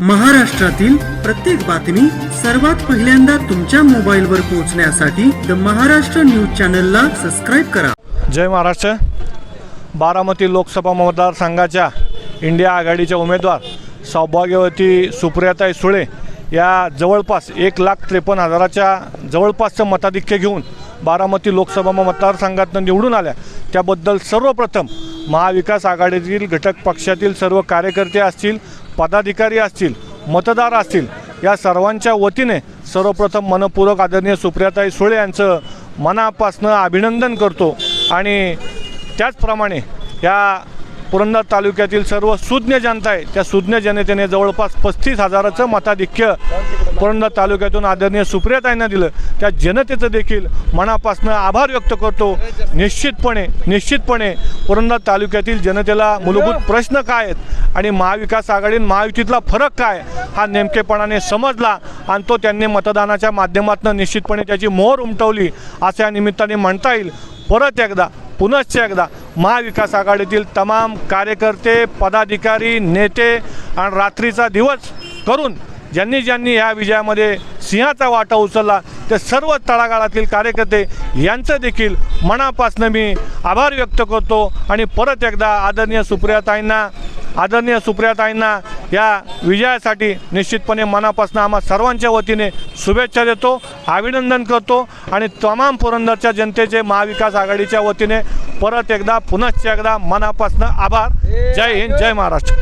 महाराष्ट्रातील प्रत्येक बातमी सर्वात पहिल्यांदा तुमच्या मोबाईलवर पोहोचण्यासाठी द महाराष्ट्र न्यूज चॅनलला सबस्क्राईब करा. जय महाराष्ट्र. बारामती लोकसभा मतदारसंघाच्या इंडिया आघाडीच्या उमेदवार सौभाग्यवती सुप्रियाताई सुळे या जवळपास एक लाख त्रेपन्न हजाराच्या जवळपासचं मताधिक्य घेऊन बारामती लोकसभा मतदारसंघातनं निवडून आल्या. त्याबद्दल सर्वप्रथम महाविकास आघाडीतील घटक पक्षातील सर्व कार्यकर्ते असतील पदाधिकारी असतील मतदार असतील या सर्वांच्या वतीने सर्वप्रथम मनपूर्वक आदरणीय सुप्रियाताई सुळे यांचं मनापासनं अभिनंदन करतो. आणि त्याचप्रमाणे या पुरंदर तालुक्यातील सर्व सुज्ञ जनता आहे. त्या सुज्ञ जनतेने जवळपास पस्तीस हजाराचं मताधिक्य पुरंदर तालुक्यातून आदरणीय सुप्रियाताईंना दिलं. त्या जनतेचं देखील मनापासनं आभार व्यक्त करतो. निश्चितपणे निश्चितपणे पुरंदर तालुक्यातील जनतेला मूलभूत प्रश्न काय आहेत आणि महाविकास आघाडी महायुतीतला फरक काय हा नेमकेपणाने समजला आणि तो त्यांनी मतदानाच्या माध्यमातून निश्चितपणे त्याची मोहर उमटवली. असं या निमित्ताने म्हणता येईल. परत एकदा पुनश्च एकदा महाविकास आघाडीतील तमाम कार्यकर्ते पदाधिकारी नेते आणि रात्रीचा दिवस करून ज्यांनी ज्यांनी ह्या विजयामध्ये सिंहाचा वाटा उचलला ते सर्व तळागाळातील कार्यकर्ते यांचं देखील मनापासून मी आभार व्यक्त करतो. आणि परत एकदा आदरणीय सुप्रियाताईंना आदरणीय सुप्रियाताईंना या विजयासाठी निश्चितपणे मनापासून आम्हा सर्वांच्या वतीने शुभेच्छा देतो अभिनंदन करतो आणि तमाम पुरंदरच्या जनतेचे महाविकास आघाडीच्या वतीने परत एकदा पुनश्च एकदा मनापासून आभार. जय हिंद जय महाराष्ट्र.